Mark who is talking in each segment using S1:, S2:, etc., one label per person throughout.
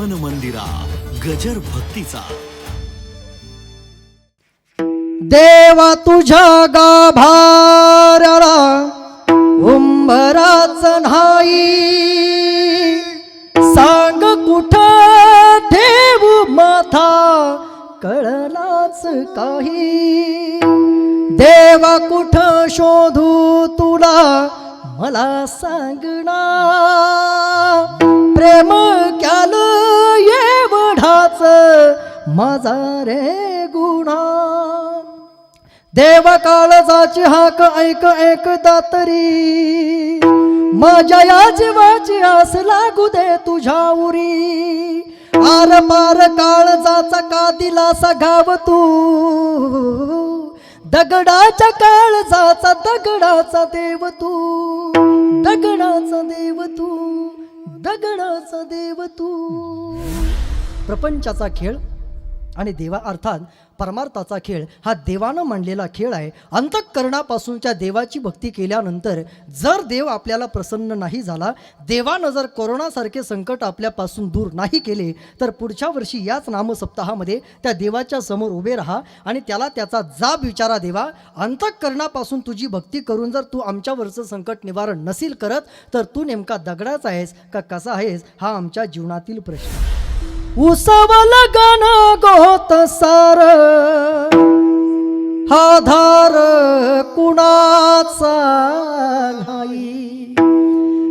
S1: मन मंदिरा गजर भक्तीचा.
S2: देवा तुझ्या गाभाराला उंबराच नाही. सांग कुठ ठेवू माथा कळलाच काही. देवा कुठ शोधू तुला मला सांगणार प्रेम क्याल रे गुणा. देव काळजाची हाक ऐक एक तरी माझ्या या जीवाची आस लागू दे तुझ्या उरी. आर पार काळजाचा का दिलासा घाव तू. दगडाच्या काळजाचा दगडाचा देव तू. दगडाचा देव तू दगडाचा देव तू. प्रपंचाचा खेळ आणि देवा अर्थात परमार्थाचा खेळ हा देवानं मांडलेला खेळ आहे. अंतःकरणापासूनच्या देवाची भक्ती केल्यानंतर जर देव आपल्याला प्रसन्न नाही झाला देवानं जर कोरोनासारखे संकट आपल्यापासून दूर नाही केले तर पुढच्या वर्षी याच नामसप्ताहामध्ये त्या देवाच्या समोर उभे राहा आणि त्याला त्याचा जाब विचारा देवा. अंतःकरणापासून तुझी भक्ती करून जर तू आमच्यावरचं संकट निवारण नसील करत तर तू नेमका दगडाचा आहेस का कसा आहेस हा आमच्या जीवनातील प्रश्न उसवल गण गोत सार. हा धार कुणाचा घाई.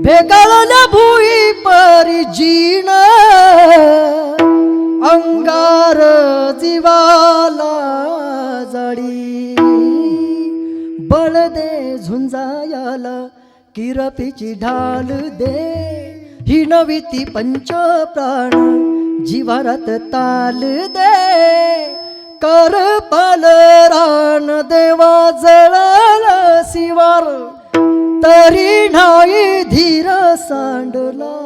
S2: भेगाळल्या भुई परी जीण. अंगार जीवाला जडी. बळ दे झुंजायाला किरपीची ढाल दे. ही नवी ती पंच प्राण जीवारात ताल दे. कर पाल रान देवा जळल शिवार. तरी नाही धीर सांडला.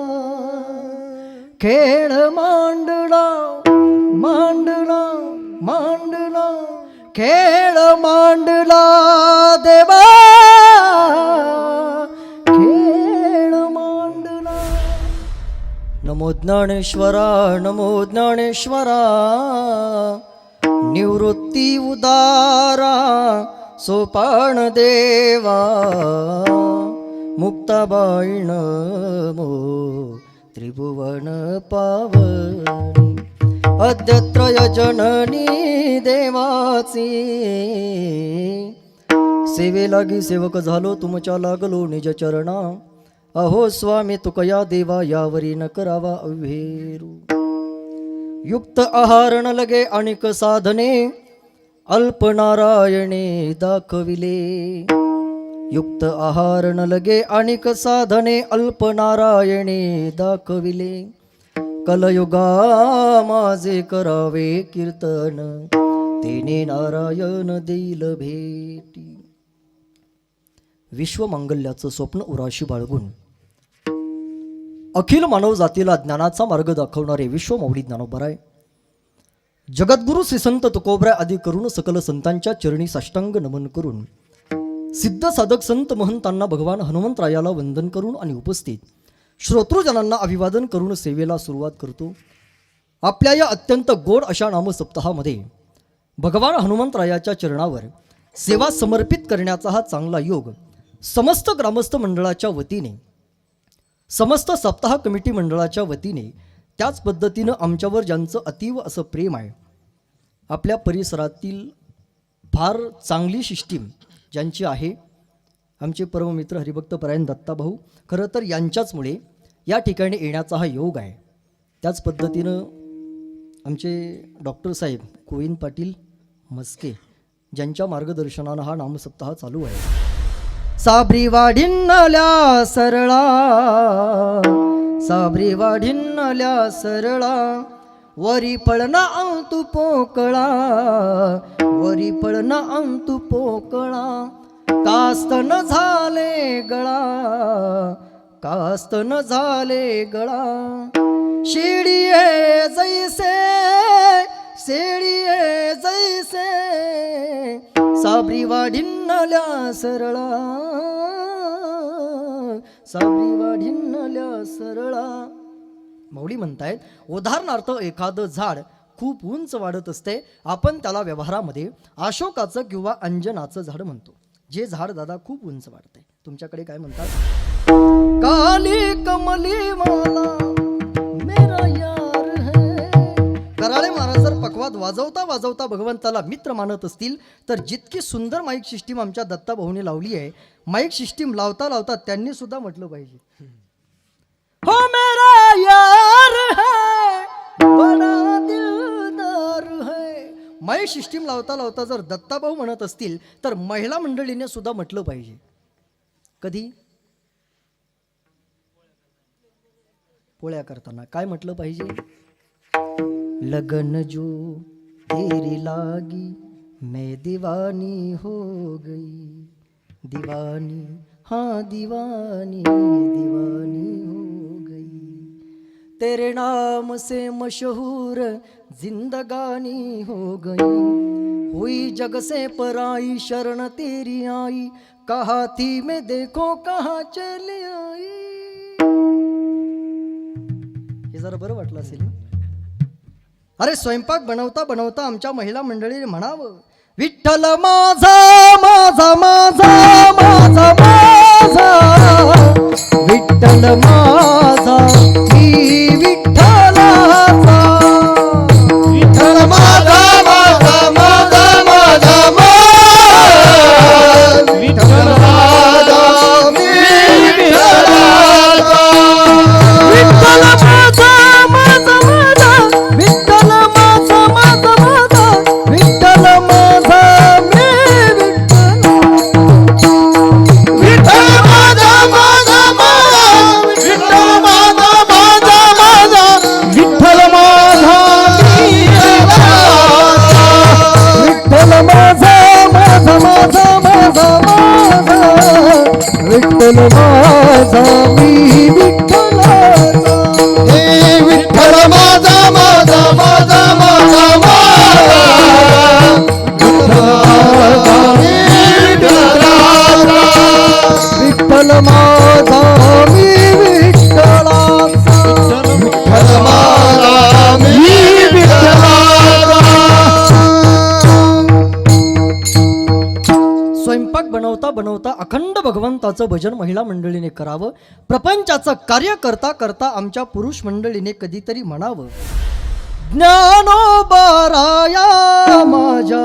S2: खेळ मांडला मांडला मांडला. खेळ मांडला देवा नमो ज्ञानेश्वरा नमो ज्ञानेश्वरा निवृत्ती उदारा सोपान देवा मुक्ताबाई नमो त्रिभुवन पावनी अद्यत्रय जननी देवाची. सेवे लागी सेवक झालो तुमच्या लागलो निज चरणा. अहो स्वामी तुकया देवा यावरी न करावा अव्हेरू. युक्त आहारण लगे अनेक साधने अल्प नारायणे दाखविले. युक्त आहारण लगे अनेक साधने अल्प नारायणे दाखविले. कलयुगा माझे करावे कीर्तन तिने नारायण देईल भेटी. विश्वमांगल्याचं स्वप्न उराशी बाळगून अखिल मानव जातीला ज्ञानाचा मार्ग दाखवणारे विश्वमौळी ज्ञानोबर आहे. जगद्गुरु श्री संत तुकोबराय आदी करून सकल संतांच्या चरणी साष्टांग नमन करून सिद्ध साधक संत महंतांना भगवान हनुमंतरायाला वंदन करून आणि उपस्थित श्रोतृजनांना अभिवादन करून सेवेला सुरुवात करतो. आपल्या या अत्यंत गोड अशा नामसप्ताहामध्ये भगवान हनुमंतरायाच्या चरणावर सेवा समर्पित करण्याचा हा चांगला योग समस्त ग्रामस्थ मंडळाच्या वतीने समस्त सप्ताह कमिटी मंडळाच्या वतीने त्याच पद्धतीनं आमच्यावर ज्यांचं अतीव असं प्रेम आहे आपल्या परिसरातील फार चांगली सिस्टीम ज्यांची आहे आमचे परममित्र हरिभक्त परायण दत्ताभाऊ खरं तर यांच्याचमुळे या ठिकाणी येण्याचा हा योग आहे. त्याच पद्धतीनं आमचे डॉक्टर साहेब गोविंद पाटील मस्के ज्यांच्या मार्गदर्शनानं हा नामसप्ताह चालू आहे. साबरी वाढिन्नल्या सरळा. साबरी वाढिन्नल्या सरळा. वरी पळना अंतु पोकळा. वरी पळना अंतु पोकळा. कास्तन झाले गळा. कास्तन झाले गळा. शिडीये जैसे शेळीये साबरी वाढिन्नल्या सरळा. साबरी वाढिन्नल्या सरळा. माऊली म्हणतायत उदाहरणार्थ एखादं झाड खूप उंच वाढत असते आपण त्याला व्यवहारामध्ये अशोकाचं किंवा अंजनाचं झाड म्हणतो. जे झाड दादा खूप उंच वाढतंय. तुमच्याकडे काय म्हणतात? काली कमली माला महाराज वाजवता वाजवता भगवंताला मित्र मानत असतील तर जितकी सुंदर माईक सिस्टीम आमच्या दत्ता भाऊने लावली आहे माईक सिस्टीम लावता लावता त्यांनी सुद्धा म्हटलं पाहिजे. हो मेरा यार है बडा दिलदार है. माईक सिस्टीम लावता लावता जर दत्ताभाऊ म्हणत असतील तर महिला मंडळीने सुद्धा म्हटलं पाहिजे. कधी? पोळ्या करताना. काय म्हटलं पाहिजे? लगन जो तेरी लागी मैं दीवानी हो गई। दीवानी हाँ दीवानी दीवानी हो गई। तेरे नाम से मशहूर जिंदगानी हो गई। हुई जग से पराई शरण तेरी आई। कहा थी मैं देखो कहाँ चले आई। हे जरा बरं वाटलं असेल ना? अरे स्वयंपाक बनवता बनवता आमच्या महिला मंडळीने म्हणावं विठ्ठल माझा माझा माझा माझा माझा विठ्ठल माझा Oh. भगवंताचं भजन महिला मंडळीने करावं प्रपंचाचं कार्य करता करता आमच्या पुरुष मंडळीने कधीतरी म्हणावं. ज्ञानोबाराया माझ्या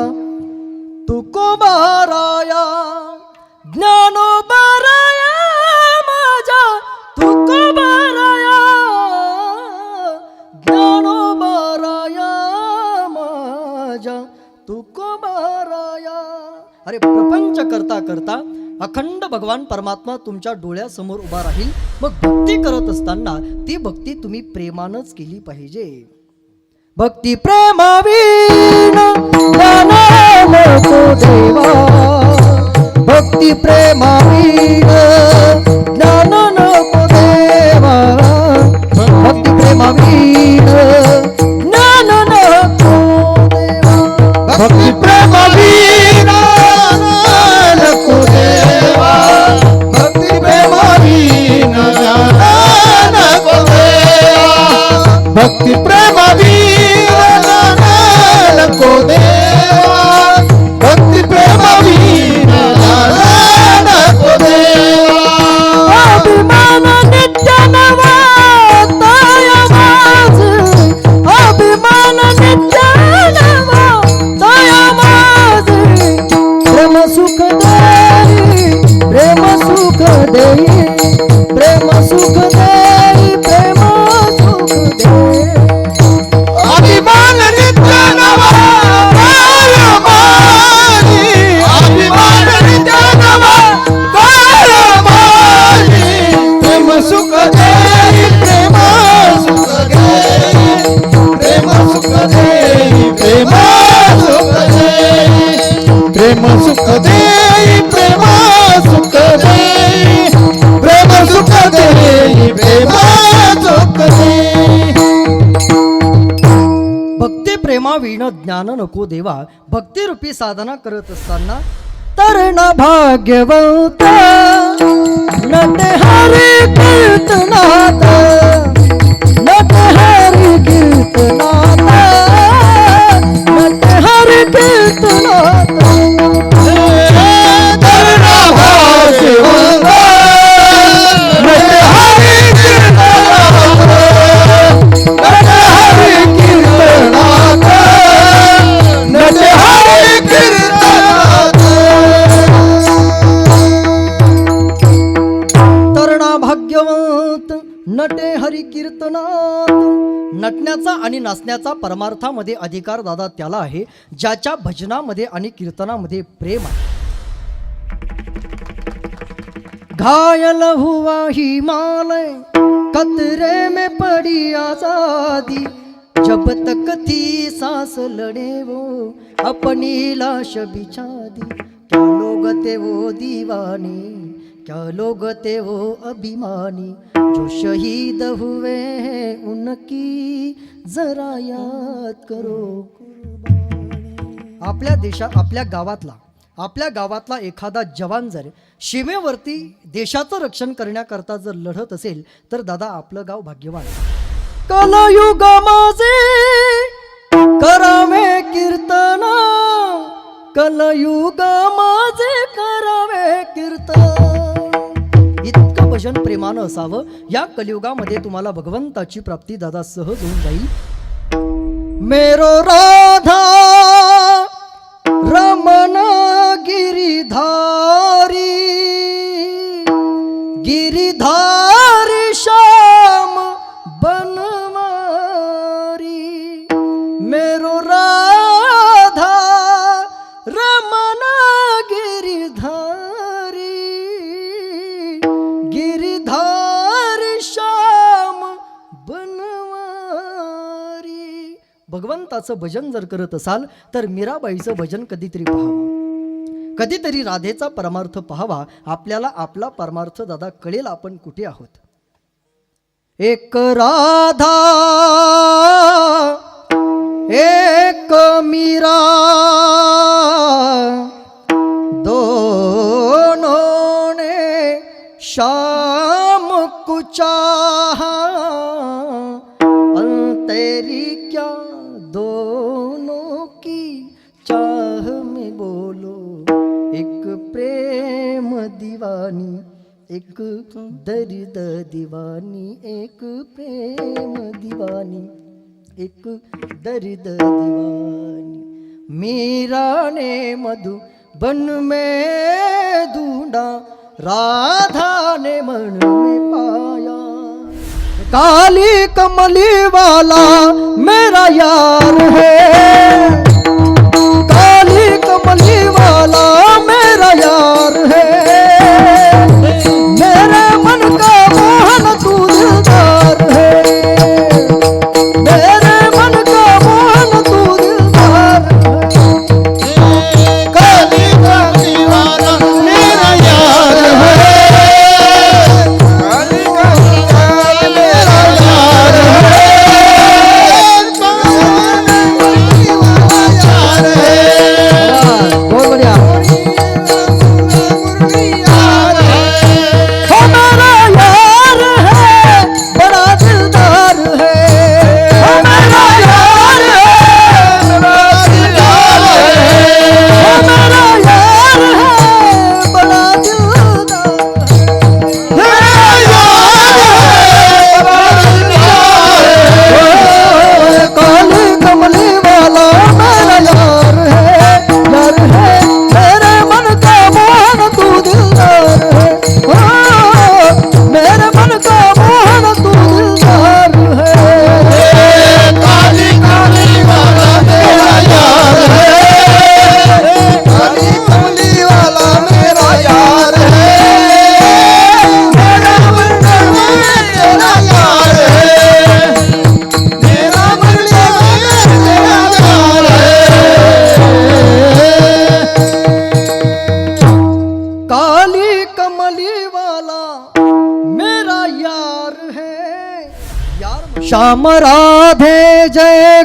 S2: तुकोबाराया ज्ञानोबाराया माझ्या तुकोबाराया ज्ञानोबाराया माझ्या तुकोबाराया. अरे प्रपंच करता करता अखंड भगवान परमात्मा तुमच्या डोळ्यासमोर उभा राहील. मग भक्ती करत असताना ती भक्ती तुम्ही प्रेमानच केली पाहिजे. भक्ती प्रेमावीन देवा. भक्ती प्रेमावीन ज्ञान नको देवा. भक्ती प्रेमावीन ज्ञान नको देवा.
S3: भक्ती प्रेम
S2: ಭಕ್ತಿ ಪ್ರೇಮವೀ सुख देई प्रेम सुख देई प्रेम सुख देई प्रेम सुख देई भक्ती प्रेमा विण ज्ञान नको देवा भक्ती रूपी साधना करत असताना तरण भाग्यवंत नट हरी कीर्तनात नट हरी कीर्तना नटे हरी कीर्तनात नटण्याचा आणि नाचण्याचा परमार्थामध्ये अधिकार दादा त्याला आहे ज्याच्या भजनामध्ये आणि कीर्तनामध्ये प्रेम आहे. घायल हुआ हिमालय कतरे में पड़ी आजादी। जब तक थी सांस लड़े वो अपनी लाश बिछा दी। क्या लोग थे वो दीवानी? क्या लोग ते वो अभिमानी जो शहीद हुए हैं उनकी जरा याद करो आपल्या देशात आपल्या गावातला आपल्या गावातला एखादा जवान जर सीमेवरती देशाचं रक्षण करण्याकरता जर लढत असेल तर दादा आपलं गाव भाग्यवान कलयुग माझे करावे कीर्तन. कलयुग माझे करावे कीर्तन. भजन प्रेमानं असावं. या कलियुगामध्ये तुम्हाला भगवंताची प्राप्ती दादा सहज होऊन जाईल. मेरो राधा भगवंताचं भजन जर करत असाल तर मीराबाईचं भजन कधीतरी पहावं. कधीतरी राधेचा परमार्थ पहावा. आपल्याला आपला परमार्थ दादा कळेल आपण कुठे आहोत. एक राधा एक मीरा दीवानी, एक दर्द दीवानी, एक प्रेम दीवानी, एक दर्द दीवानी। मीरा ने मधु बन में ढूंढा, राधा ने मन में पाया। काली कमली वाला मेरा यार है। काली कमली वाला मेरा यार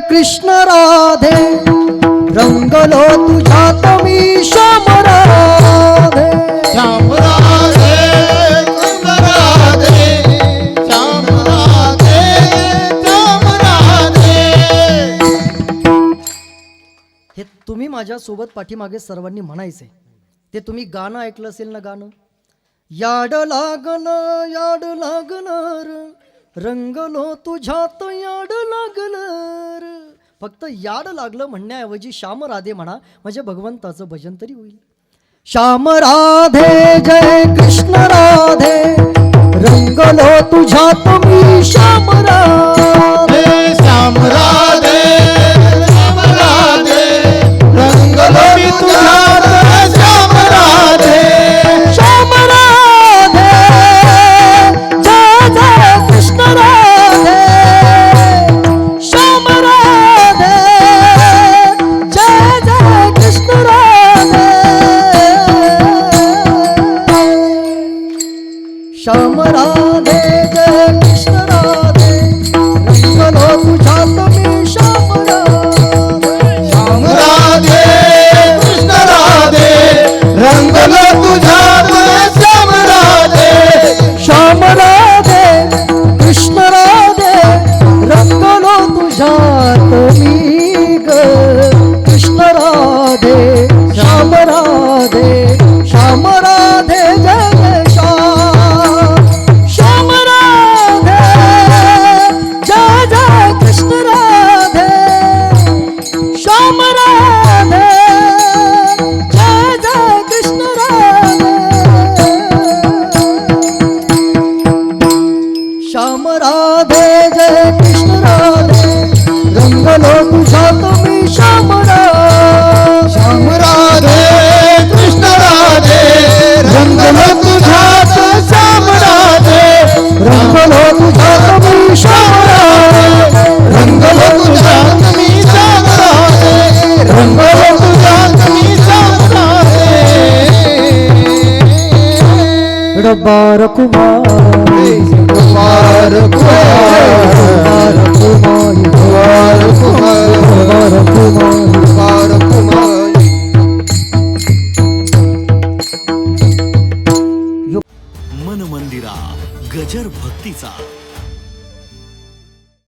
S2: कृष्ण राधे रंगलो तुझा मी श्याम राधे
S3: श्याम राधे राधे श्याम राधे श्याम राधे.
S4: हे तुम्ही माझ्यासोबत पाठीमागे सर्वांनी म्हणायचे ते तुम्ही गाणं ऐकलं असेल ना गाणं? याड लागण याड लागणार. रंगलो तुझ्यात याड लागल फक्त याड लागलं म्हणण्याऐवजी श्याम राधे म्हणा म्हणजे भगवंताचं भजन तरी होईल. श्याम राधे जय कृष्ण राधे. रंगलो तुझ्यात मी श्याम राधे.
S3: श्याम राधे.
S2: সম্রা मुबारक मुबारक मुबारक